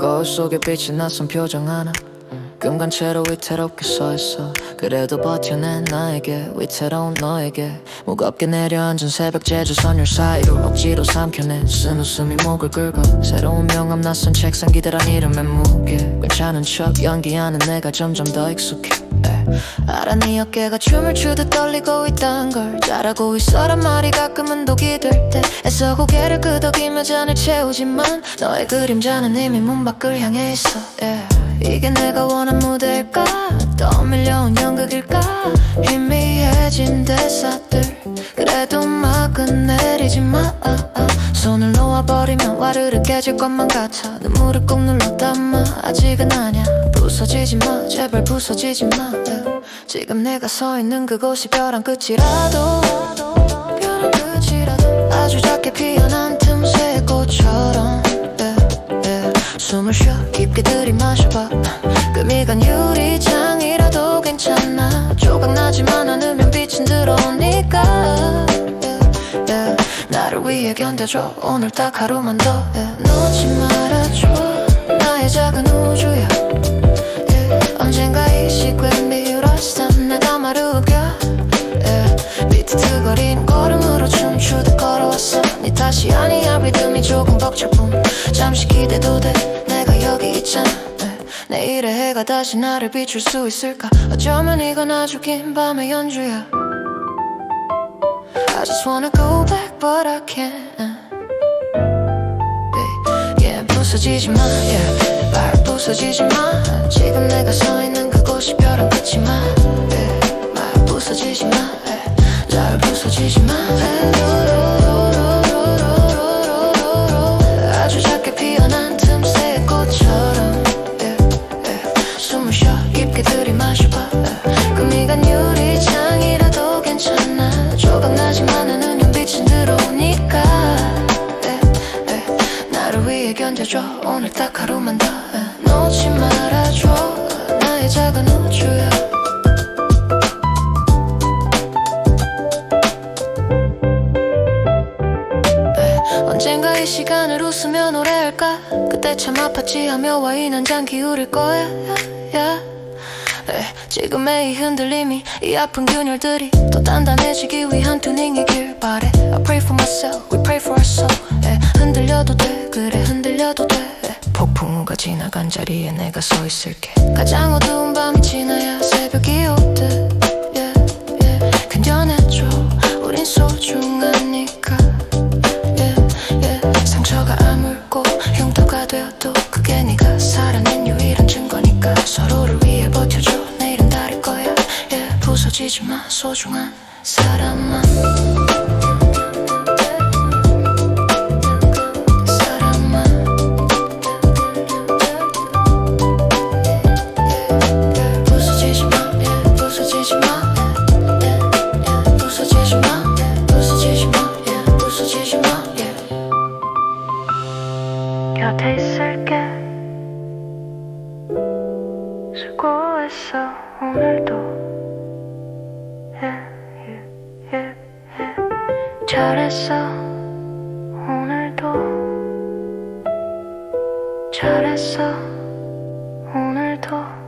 거울 속에 빛이 낯선 표정 하나. 끔간 채로 위태롭게 서있어. 그래도 버텨낸 나에게 위태로운 너에게. 무겁게 내려앉은 새벽 제주선율 사이로 억지로 삼켜낸 쓴 웃음이 목을 긁어. 새로운 명함 낯선 책상 기대란 이름의 무게. 괜찮은 척 연기하는 내가 점점 더 익숙해. 에. 알아 네 어깨가 춤을 추듯 떨리고 있단 걸 잘하고 있어란 말이 가끔은 독이 될 때. 애써 고개를 끄덕이며 잔을 채우지만 너의 그림자는 이미 문 밖을 향해 있어. Yeah. 이게 내가 원한 무대일까? 떠밀려온 연극일까? 희미해진 대사들. 그래도 막 끝내리지 마. 손을 놓아버리면 와르르 깨질 것만 같아. 눈물을 꾹 눌러 담아 아직은 아냐 부서지지 마. 제발 부서지지 마. 지금 내가 서 있는 그곳이 벼랑 끝이라도 벼랑 끝이라도 아주 작게 피어난 틈새 꽃처럼. Yeah, yeah. 숨을 쉬어 깊게 들이마셔봐. 금이 간 유리창이라도 괜찮아. 조각 나지만 않으면 빛은 들어오니까. Yeah, yeah. 나를 위해 견뎌줘. 오늘 딱 하루만 더. Yeah. 놓지 말아줘. 나의 작은 우주야 해가 다시 나를 비출 수 있을까 어쩌면 이건 아주 긴 밤의 연주야 I just wanna go back but I can't yeah, yeah, 부서지지 마 yeah. 발 부서지지 마 지금 내가 서 있는 그곳이 벼랑 끝이마 yeah. 말 부서지지 마 yeah. 잘 부서지지 마 위해 견뎌줘. 오늘 딱 하루만 더. 놓지 말아줘. 나의 작은 우주야. 네, 언젠가 이 시간을 웃으며 노래할까? 그때 참 아팠지. 하며 와인 한 잔 기울일 거야. 야. 네, 지금의 이 흔들림이 이 아픈 균열들이 더 단단해지기 위한 튜닝이길 바래. I pray for myself, we pray for our soul. 예, 흔들려도 돼, 그래 흔들려도 돼. 예, 폭풍우가 지나간 자리에 내가 서 있을게. 가장 어두운 밤이 지나야 새벽이 오듯 예, 예, 견뎌내줘 우린 소중하니까. 예, 예. 상처가 아물고 흉터가 되어도 그게 네가 살아낸 유일한 증거니까. 서로를 위해 버텨줘. 내일은 다를 거야. 예, 부서지지 마. 소중한 사람아 곁에 있을게 수고했어 오늘도. yeah, 잘했어 오늘도. 잘했어 오늘도.